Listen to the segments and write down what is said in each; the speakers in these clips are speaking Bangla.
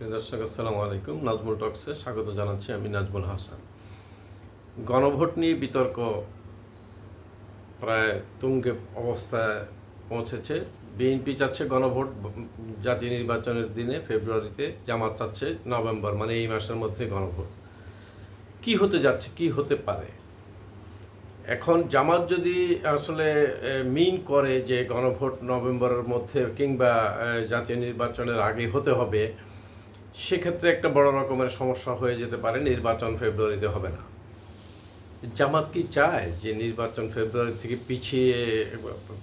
দর্শক, আসসালামু আলাইকুম। নাজমুল টক্সে স্বাগত জানাচ্ছি আমি নাজমুল হাসান। গণভোট নিয়ে বিতর্ক প্রায় তুঙ্গে অবস্থায় পৌঁছেছে। বিএনপি চাচ্ছে গণভোট, জাতীয় নির্বাচনের দিনে ফেব্রুয়ারিতে জামাত চাচ্ছে নভেম্বর মানে এই মাসের মধ্যে গণভোট। কি হতে যাচ্ছে, কি হতে পারে? এখন জামাত যদি আসলে মিন করে যে গণভোট নভেম্বরের মধ্যে কিংবা জাতীয় নির্বাচনের আগে হতে হবে সেক্ষেত্রে একটা বড় রকমের সমস্যা হয়ে যেতে পারে, নির্বাচন ফেব্রুয়ারিতে হবে না। জামাত কি চায় যে নির্বাচন ফেব্রুয়ারি থেকে পিছিয়ে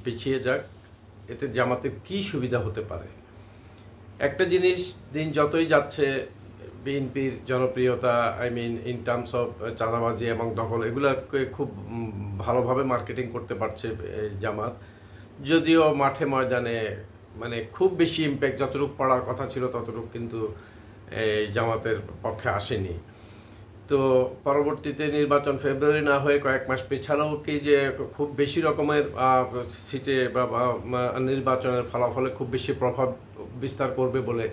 পিছিয়ে যাক? এতে জামাতের কি সুবিধা হতে পারে? একটা জিনিস, দিন যতই যাচ্ছে, বিএনপির জনপ্রিয়তা I mean in terms of চাঁদাবাজি এবং দখল, এগুলোকে খুব ভালোভাবে মার্কেটিং করতে পারছে জামাত। যদিও মাঠে ময়দানে মানে খুব বেশি ইম্প্যাক্ট যতটুকু পড়ার কথা ছিল ততটুকু কিন্তু এই জামাতের পক্ষে আসেনি। তো পরবর্তীতে নির্বাচন ফেব্রুয়ারি না হয়ে কয়েক মাস পেছালেও কি যে খুব বেশি রকমের সিটে বা, নির্বাচনের ফলাফলে খুব বেশি প্রভাব বিস্তার করবে বলে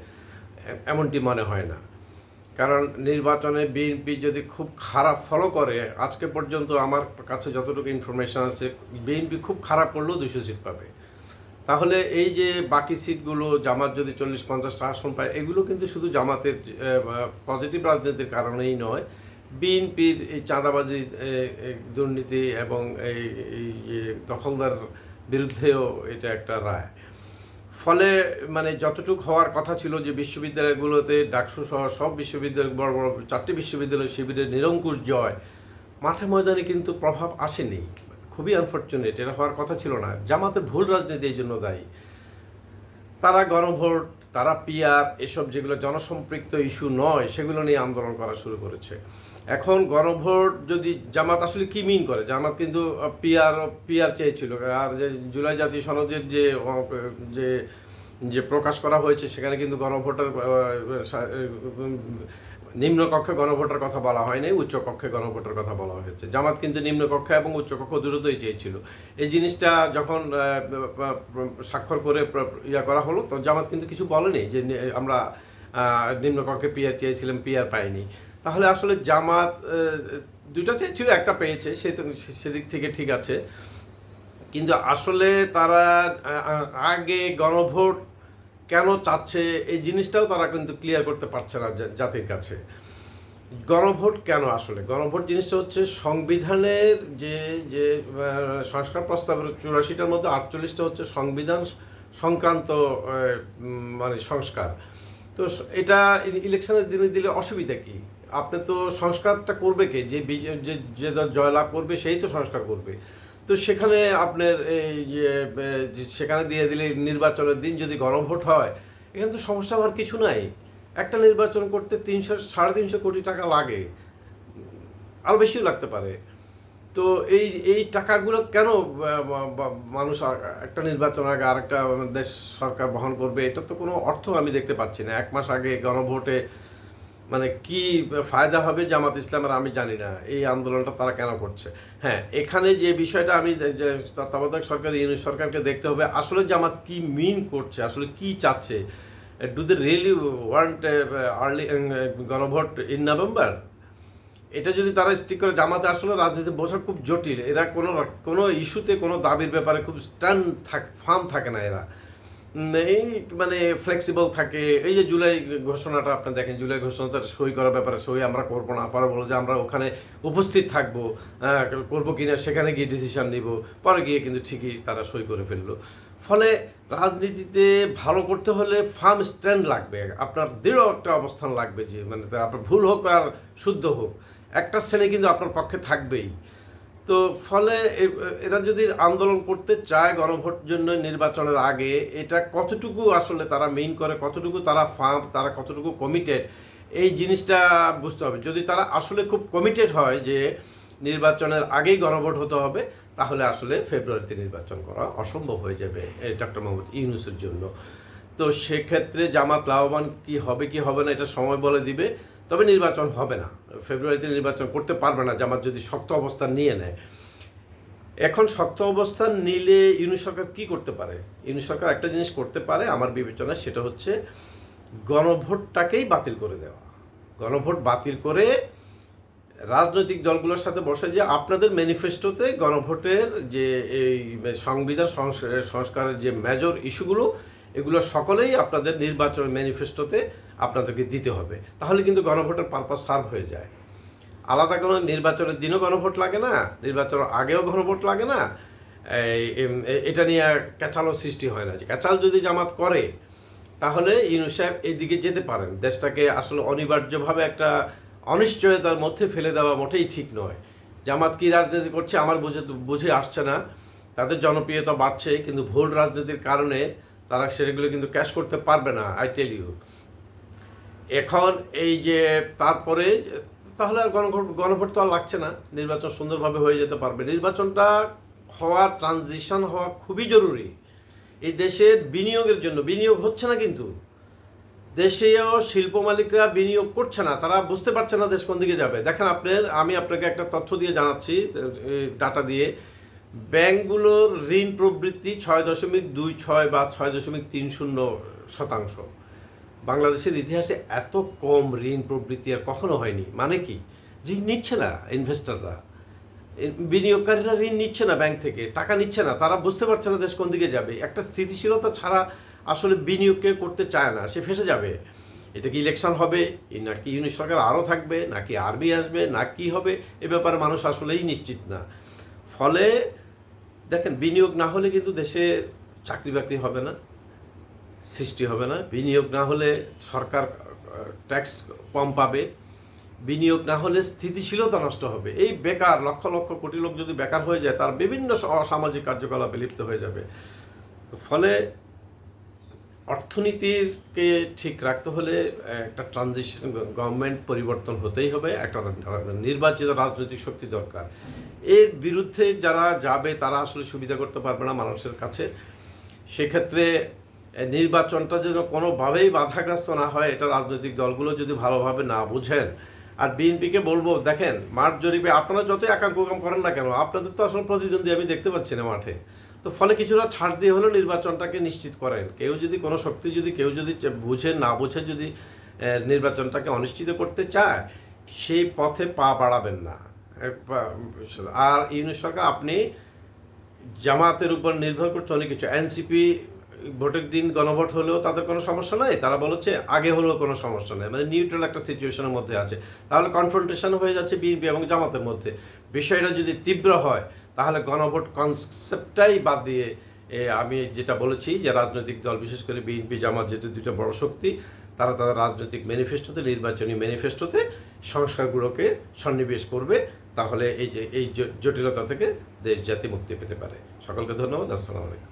এমনটি মনে হয় না। কারণ নির্বাচনে বিএনপি যদি খুব খারাপ ফলো করে আজকে পর্যন্ত আমার কাছে যতটুকু ইনফরমেশন আছে বিএনপি খুব খারাপ করলেও দুশো সিট পাবে। তাহলে এই যে বাকি সিটগুলো, জামাত যদি চল্লিশ পঞ্চাশটা আসন পায়, এগুলো কিন্তু শুধু জামাতের পজিটিভ রাজনীতির কারণেই নয়। বিএনপির এই চাঁদাবাজি দুর্নীতি এবং এই এই যে দখলদার বিরুদ্ধেও এটা একটা রায়। ফলে মানে যতটুকু হওয়ার কথা ছিল যে বিশ্ববিদ্যালয়গুলোতে ডাকসু সহ সব বিশ্ববিদ্যালয়, বড় বড় চারটি বিশ্ববিদ্যালয় শিবিরের নিরঙ্কুশ জয়, মাঠে ময়দানে কিন্তু প্রভাব আসেনি। খুবই আনফর্চুনেট এটা হওয়ার কথা ছিল না। জামাতের ভুল রাজনীতি এই জন্য দায়ী। তারা গণভোট, তারা পিয়ার এসব যেগুলো জনসম্পৃক্ত ইস্যু নয়, সেগুলো নিয়ে আন্দোলন করা শুরু করেছে। এখন গণভোট যদি জামাত আসলে কি মিন করে? জামাত কিন্তু পিআর পিয়ার চেয়েছিল। আর যে জুলাই জাতীয় সনদের যে যে যে প্রকাশ করা হয়েছে, সেখানে কিন্তু গণভোটের আহ, সা- উম, নিম্ন কক্ষে গণভোটের কথা বলা হয়নি উচ্চ কক্ষে গণভোটের কথা বলা হয়েছে। জামাত কিন্তু নিম্ন কক্ষে এবং উচ্চ কক্ষ দ্রুতই চেয়েছিল। এই জিনিসটা যখন স্বাক্ষর করে ইয়া করা হলো তো জামাত কিন্তু কিছু বলেনি যে আমরা আহ, নিম্ন কক্ষে পিআর চেয়েছিলাম পিয়ার পাইনি। তাহলে আসলে জামাত দুটো চেয়েছিল একটা পেয়েছে সে- সেদিক থেকে ঠিক আছে। কিন্তু আসলে তারা আগে গণভোট কেন চাচ্ছে? এই জিনিসটাও তারা কিন্তু ক্লিয়ার করতে পারছে না জাতির কাছে। গণভোট কেন আসলে? গণভোট জিনিসটা হচ্ছে সংবিধানের যে যে সংস্কার প্রস্তাবের চুরাশিটার মধ্যে আটচল্লিশটা হচ্ছে সংবিধান সংক্রান্ত মানে সংস্কার। তো এটা ইলেকশনের দিনে দিলে অসুবিধা কি? আপনি তো সংস্কারটা করবে কে? যে যে জয়লাভ করবে, সেই তো সংস্কার করবে। তো সেখানে আপনার এই যে সেখানে দিয়ে দিলে নির্বাচনের দিন যদি গণভোট হয়, এখানে তো সমস্যা হওয়ার কিছু নাই। একটা নির্বাচন করতে তিনশো, সাড়ে তিনশো কোটি টাকা লাগে। আরও বেশিও লাগতে পারে। তো এই এই টাকাগুলো কেন মানুষ একটা নির্বাচন আগে আরেকটা দেশ সরকার বহন করবে, এটা তো কোনো অর্থ আমি দেখতে পাচ্ছি না। এক মাস আগে গণভোটে মানে কি ফায়দা হবে জামাত ইসলামের আমি জানি না, এই আন্দোলনটা তারা কেন করছে? হ্যাঁ এখানে যে বিষয়টা আমি যে তত্ত্বাবধায়ক সরকার, ইউনিট সরকারকে দেখতে হবে, আসলে জামাত কি মিন করছে, আসলে কি চাচ্ছে? Do they really want early গণভোট ইন নভেম্বর এটা যদি তারা স্টিক করে, জামাতে আসলে রাজনীতি বোঝা খুব জটিল। এরা কোনো কোনো ইস্যুতে কোনো দাবির ব্যাপারে খুব স্ট্যান্ড থাক ফার্ম থাকে না এরা। এই মানে ফ্লেক্সিবল থাকে। এই যে জুলাই ঘোষণাটা আপনি দেখেন, জুলাই ঘোষণাটা সই করার ব্যাপারে সই আমরা করব না। পরে বলো যে আমরা ওখানে উপস্থিত থাকব করব কিনা সেখানে গিয়ে ডিসিশন নিব। পরে গিয়ে কিন্তু ঠিকই তারা সই করে ফেলল। ফলে রাজনীতিতে ভালো করতে হলে ফার্ম স্ট্যান্ড লাগবে। আপনার দৃঢ় একটা অবস্থান লাগবে যে মানে আপনার ভুল হোক আর শুদ্ধ হোক। একটা শ্রেণি কিন্তু আপনার পক্ষে থাকবেই। তো ফলে এরা যদি আন্দোলন করতে চায় গণভোট জন্য নির্বাচনের আগে, এটা কতটুকু আসলে তারা মেইন করে, কতটুকু তারা ফার্ম তারা কতটুকু কমিটেড এই জিনিসটা বুঝতে হবে। যদি তারা আসলে খুব কমিটেড হয় যে নির্বাচনের আগেই গণভোট হতে হবে, তাহলে আসলে ফেব্রুয়ারিতে নির্বাচন করা অসম্ভব হয়ে যাবে ডক্টর মোহাম্মদ ইউনুসের জন্য। তো সেক্ষেত্রে জামাত লাভবান কি হবে কি হবে না, এটা সময় বলে দিবে। তবে নির্বাচন হবে না। ফেব্রুয়ারিতে নির্বাচন করতে পারবে না, জামাত যদি শক্ত অবস্থান নিয়ে নেয়। এখন শক্ত অবস্থান নিলে ইউনিট সরকার কী করতে পারে? ইউনিট সরকার একটা জিনিস করতে পারে, আমার বিবেচনায় সেটা হচ্ছে গণভোটটাকেই বাতিল করে দেওয়া। গণভোট বাতিল করে রাজনৈতিক দলগুলোর সাথে বসে যে আপনাদের ম্যানিফেস্টোতে গণভোটের যে এই সংবিধান সংস্কার- সংস্কারের যে মেজর ইস্যুগুলো এগুলো সকলেই আপনাদের নির্বাচন ম্যানিফেস্টোতে আপনাদেরকে দিতে হবে। তাহলে কিন্তু গণভোটের পারপাস সার্ভ হয়ে যায়। আলাদা কোনো নির্বাচনের দিনও গণভোট লাগে না, নির্বাচনের আগেও গণভোট লাগে না। এটা নিয়ে ক্যাচালও সৃষ্টি হয় না। যে ক্যাচাল যদি জামাত করে, তাহলে ইউনুস সাহেব এইদিকে যেতে পারেন। দেশটাকে আসলে অনিবার্যভাবে একটা অনিশ্চয়তার মধ্যে ফেলে দেওয়া মোটেই ঠিক নয়। জামাত কি রাজনীতি করছে আমার বুঝে বুঝে আসছে না। তাদের জনপ্রিয়তা বাড়ছে, কিন্তু ভুল রাজনীতির কারণে তারা সেগুলো কিন্তু ক্যাশ করতে পারবে না আই টেল ইউ এখন এই যে তারপরে তাহলে আর গণভোট গণভোট তো আর লাগছে না, নির্বাচন সুন্দরভাবে হয়ে যেতে পারবে। নির্বাচনটা হওয়া ট্রানজিশন হওয়া খুবই জরুরি। এই দেশের বিনিয়োগের জন্য, বিনিয়োগ হচ্ছে না কিন্তু। দেশীয় শিল্প মালিকরা বিনিয়োগ করছে না, তারা বুঝতে পারছে না দেশ কোন দিকে যাবে। দেখেন আপনার, আমি আপনাকে একটা তথ্য দিয়ে জানাচ্ছি ডাটা দিয়ে। ব্যাংকগুলোর ঋণ প্রবৃত্তি ছয় দশমিক দুই ছয় বা ছয় দশমিক তিন শূন্য শতাংশ। বাংলাদেশের ইতিহাসে এত কম ঋণ প্রবৃত্তি আর কখনো হয়নি। মানে কি? ঋণ নিচ্ছে না ইনভেস্টররা বিনিয়োগকারীরা ঋণ নিচ্ছে না ব্যাংক থেকে, টাকা নিচ্ছে না, তারা বুঝতে পারছে না দেশ কোন দিকে যাবে। একটা স্থিতিশীলতা ছাড়া আসলে বিনিয়োগকে করতে চায় না, সে ফেসে যাবে। এটা কি ইলেকশন হবে? নাকি ইউনিট সরকার আরও থাকবে? নাকি আর্মি আসবে? না কি হবে? এ ব্যাপারে মানুষ আসলেই নিশ্চিত না। ফলে দেখেন, বিনিয়োগ না হলে কিন্তু দেশে চাকরি বাকরি হবে না, সৃষ্টি হবে না। বিনিয়োগ না হলে সরকার ট্যাক্স কম পাবে। বিনিয়োগ না হলে স্থিতিশীলতা নষ্ট হবে। এই বেকার, লক্ষ লক্ষ কোটি লোক যদি বেকার হয়ে যায়, তার বিভিন্ন অসামাজিক কার্যকলাপে লিপ্ত হয়ে যাবে। তো ফলে অর্থনীতিকে ঠিক রাখতে হলে, একটা ট্রানজিশন গভর্নমেন্ট পরিবর্তন হতেই হবে। একটা নির্বাচিত রাজনৈতিক শক্তি দরকার। এর বিরুদ্ধে যারা যাবে, তারা আসলে সুবিধা করতে পারবে না মানুষের কাছে। সেক্ষেত্রে নির্বাচনটা যেন কোনোভাবেই বাধাগ্রস্ত না হয়, এটা রাজনৈতিক দলগুলো যদি ভালোভাবে না বুঝেন। আর বিএনপিকে বলব, দেখেন, মাঠ জরিপে আপনারা যতই আকাম কুকাম করেন না কেন, আপনাদের তো আসলে প্রতিদ্বন্দ্বী আমি দেখতে পাচ্ছি না মাঠে। তো ফলে কিছুটা ছাড় দিয়ে হলেও নির্বাচনটাকে নিশ্চিত করেন। কেউ যদি কোনো শক্তি যদি, কেউ যদি বুঝে, না বুঝে যদি নির্বাচনটাকে অনিশ্চিত করতে চায়, সেই পথে পা বাড়াবেন না। আর ইউনিট সরকার আপনি জামাতের উপর নির্ভর করছে অনেক কিছু এনসিপি ভোটের দিন গণভোট হলেও তাদের কোনো সমস্যা নাই। তারা বলেছে আগে হলেও কোনো সমস্যা নেই। মানে নিউট্রাল একটা সিচুয়েশনের মধ্যে আছে। তাহলে কনফ্রন্টেশন হয়ে যাচ্ছে বিএনপি এবং জামাতের মধ্যে। বিষয়টা যদি তীব্র হয়, তাহলে গণভোট কনসেপ্টটাই বাদ দিয়ে আমি যেটা বলেছি যে রাজনৈতিক দল, বিশেষ করে বিএনপি, জামাত যেহেতু দুটো বড় শক্তি, তারা তাদের রাজনৈতিক ম্যানিফেস্টোতে নির্বাচনী ম্যানিফেস্টোতে সংস্কারগুলোকে সন্নিবেশ করবে। তাহলে এই যে, এই জটিলতা থেকে দেশ জাতি মুক্তি পেতে পারে। সকলকে ধন্যবাদ, আসসালামু আলাইকুম।